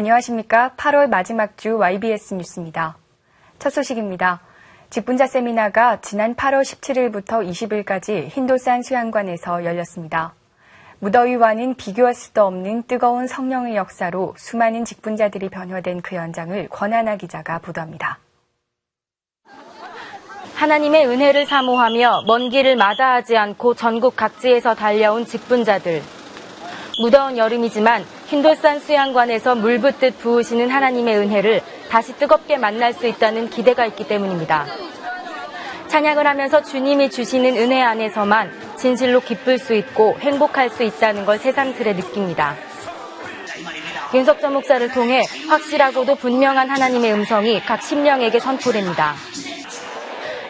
안녕하십니까. 8월 마지막 주 YBS 뉴스입니다. 첫 소식입니다. 직분자 세미나가 지난 8월 17일부터 20일까지 힌돌산 수양관에서 열렸습니다. 무더위와는 비교할 수도 없는 뜨거운 성령의 역사로 수많은 직분자들이 변화된 그 현장을 권하나 기자가 보도합니다. 하나님의 은혜를 사모하며 먼 길을 마다하지 않고 전국 각지에서 달려온 직분자들. 무더운 여름이지만 흰돌산 수양관에서 물 붓듯 부으시는 하나님의 은혜를 다시 뜨겁게 만날 수 있다는 기대가 있기 때문입니다. 찬양을 하면서 주님이 주시는 은혜 안에서만 진실로 기쁠 수 있고 행복할 수 있다는 걸 새삼스레 느낍니다. 윤석전 목사를 통해 확실하고도 분명한 하나님의 음성이 각 심령에게 선포됩니다.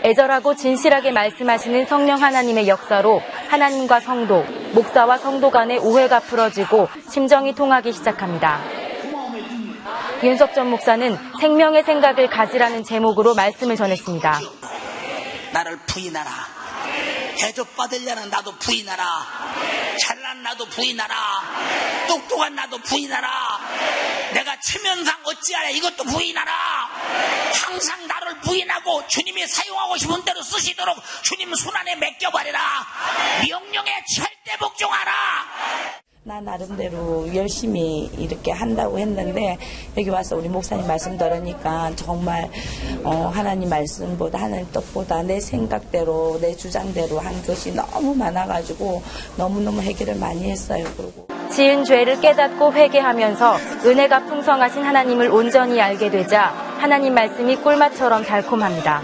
애절하고 진실하게 말씀하시는 성령 하나님의 역사로 하나님과 성도, 목사와 성도 간의 오해가 풀어지고 심정이 통하기 시작합니다. 윤석 전 목사는 생명의 생각을 가지라는 제목으로 말씀을 전했습니다. 나를 부인하라. 대접 받으려는 나도 부인하라. 잘난 나도 부인하라. 똑똑한 나도 부인하라. 내가 체면상 어찌하랴 이것도 부인하라. 항상 나를 부인하고 주님이 사용하고 싶은 대로 쓰시도록 주님 손안에 맡겨버리라. 명령에 절대 복종하라. 나 나름대로 열심히 이렇게 한다고 했는데 여기 와서 우리 목사님 말씀 들으니까 정말 어, 하나님 말씀보다 하나님 뜻보다 내 생각대로 내 주장대로 한 것이 너무 많아가지고 너무너무 해결을 많이 했어요. 그리고 지은 죄를 깨닫고 회개하면서 은혜가 풍성하신 하나님을 온전히 알게 되자 하나님 말씀이 꿀맛처럼 달콤합니다.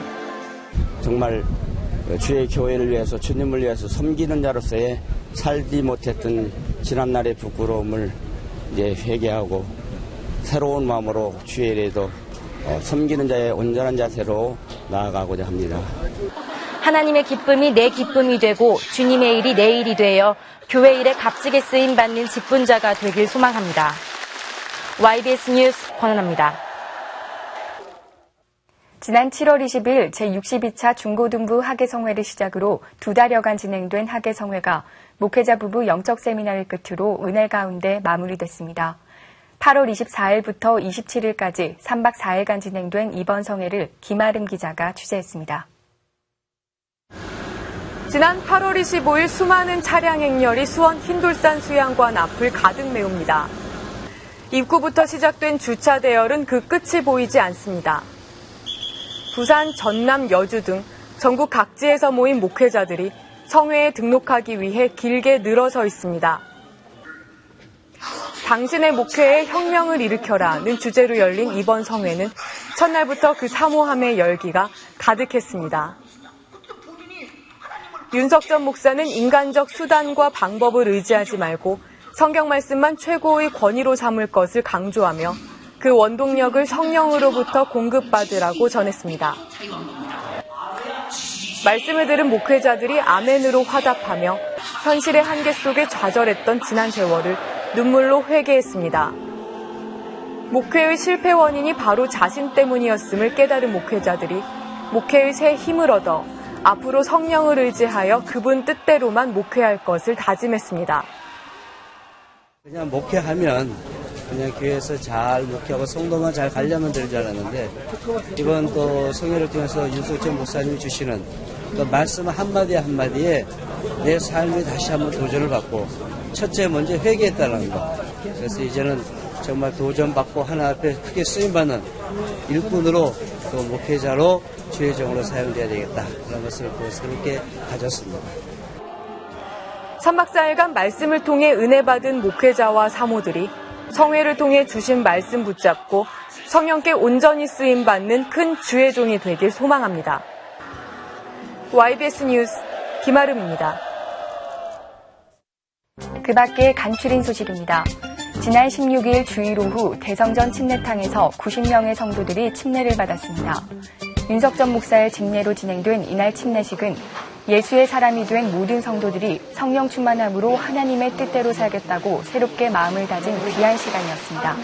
정말 주의 교회를 위해서 주님을 위해서 섬기는 자로서의 살지 못했던 지난날의 부끄러움을 이제 회개하고 새로운 마음으로 주의 일에도 어, 섬기는 자의 온전한 자세로 나아가고자 합니다. 하나님의 기쁨이 내 기쁨이 되고 주님의 일이 내 일이 되어 교회 일에 값지게 쓰임 받는 직분자가 되길 소망합니다. YBS 뉴스 권은합니다. 지난 7월 20일 제62차 중고등부 학예성회를 시작으로 두 달여간 진행된 학예성회가 목회자 부부 영적 세미나를 끝으로 은혜 가운데 마무리됐습니다. 8월 24일부터 27일까지 3박 4일간 진행된 이번 성회를 김아름 기자가 취재했습니다. 지난 8월 25일 수많은 차량 행렬이 수원 흰돌산 수양관 앞을 가득 메웁니다. 입구부터 시작된 주차 대열은 그 끝이 보이지 않습니다. 부산, 전남, 여주 등 전국 각지에서 모인 목회자들이 성회에 등록하기 위해 길게 늘어서 있습니다. 당신의 목회에 혁명을 일으켜라는 주제로 열린 이번 성회는 첫날부터 그 사모함의 열기가 가득했습니다. 윤석 전 목사는 인간적 수단과 방법을 의지하지 말고 성경 말씀만 최고의 권위로 삼을 것을 강조하며 그 원동력을 성령으로부터 공급받으라고 전했습니다. 말씀을 들은 목회자들이 아멘으로 화답하며 현실의 한계 속에 좌절했던 지난 세월을 눈물로 회개했습니다. 목회의 실패 원인이 바로 자신 때문이었음을 깨달은 목회자들이 목회의 새 힘을 얻어 앞으로 성령을 의지하여 그분 뜻대로만 목회할 것을 다짐했습니다. 그냥 목회하면 그냥 교회에서 잘 목회하고 성도만 잘 가려면 될 줄 알았는데 이번 또 성회를 통해서 윤석천 목사님이 주시는 그 말씀 한마디 한마디에 내 삶이 다시 한번 도전을 받고 첫째 먼저 회개했다는 거 그래서 이제는 정말 도전받고 하나 앞에 크게 쓰임받는 일꾼으로 또 목회자로 주의 종으로 사용돼야 되겠다 그런 것을 또 새롭게 가졌습니다. 3박 4일간 말씀을 통해 은혜 받은 목회자와 사모들이 성회를 통해 주신 말씀 붙잡고 성령께 온전히 쓰임 받는 큰 주의 종이 되길 소망합니다. YBS 뉴스 김아름입니다. 그 밖에 간추린 소식입니다. 지난 16일 주일 오후 대성전 침례탕에서 90명의 성도들이 침례를 받았습니다. 윤석 전 목사의 직례로 진행된 이날 침례식은 예수의 사람이 된 모든 성도들이 성령 충만함으로 하나님의 뜻대로 살겠다고 새롭게 마음을 다진 귀한 시간이었습니다.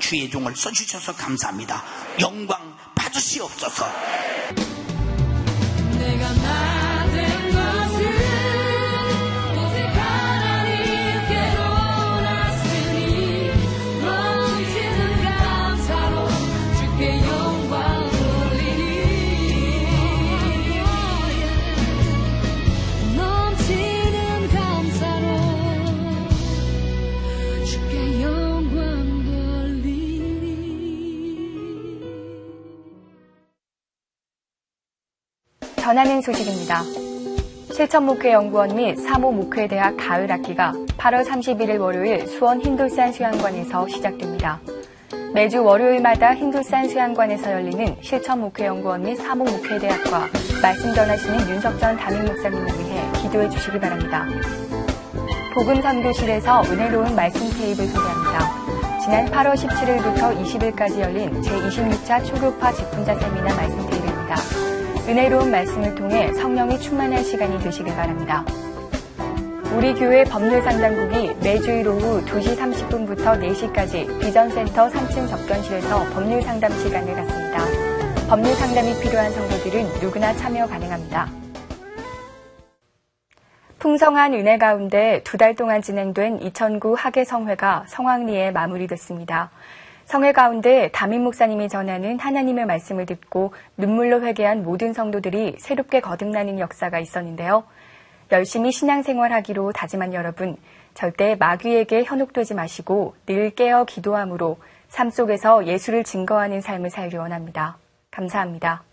주의 종을 써주셔서 감사합니다. 영광 받으시옵소서. 전하는 소식입니다. 실천목회 연구원 및 사모목회대학 가을 학기가 8월 31일 월요일 수원 힌돌산 수양관에서 시작됩니다. 매주 월요일마다 힌돌산 수양관에서 열리는 실천목회 연구원 및 사모목회대학과 말씀 전하시는 윤석전 담임 목사님을 위해 기도해 주시기 바랍니다. 복음 선교실에서 은혜로운 말씀 테이블 소개합니다. 지난 8월 17일부터 20일까지 열린 제26차 초교파 직분자 세미나 말씀 테이블입니다. 은혜로운 말씀을 통해 성령이 충만한 시간이 되시길 바랍니다. 우리 교회 법률상담국이 매주일 오후 2시 30분부터 4시까지 비전센터 3층 접견실에서 법률상담 시간을 갖습니다. 법률상담이 필요한 성도들은 누구나 참여 가능합니다. 풍성한 은혜 가운데 두 달 동안 진행된 2009 하계성회가 성황리에 마무리됐습니다. 성회 가운데 담임 목사님이 전하는 하나님의 말씀을 듣고 눈물로 회개한 모든 성도들이 새롭게 거듭나는 역사가 있었는데요. 열심히 신앙생활하기로 다짐한 여러분, 절대 마귀에게 현혹되지 마시고 늘 깨어 기도함으로 삶 속에서 예수를 증거하는 삶을 살기 원합니다. 감사합니다.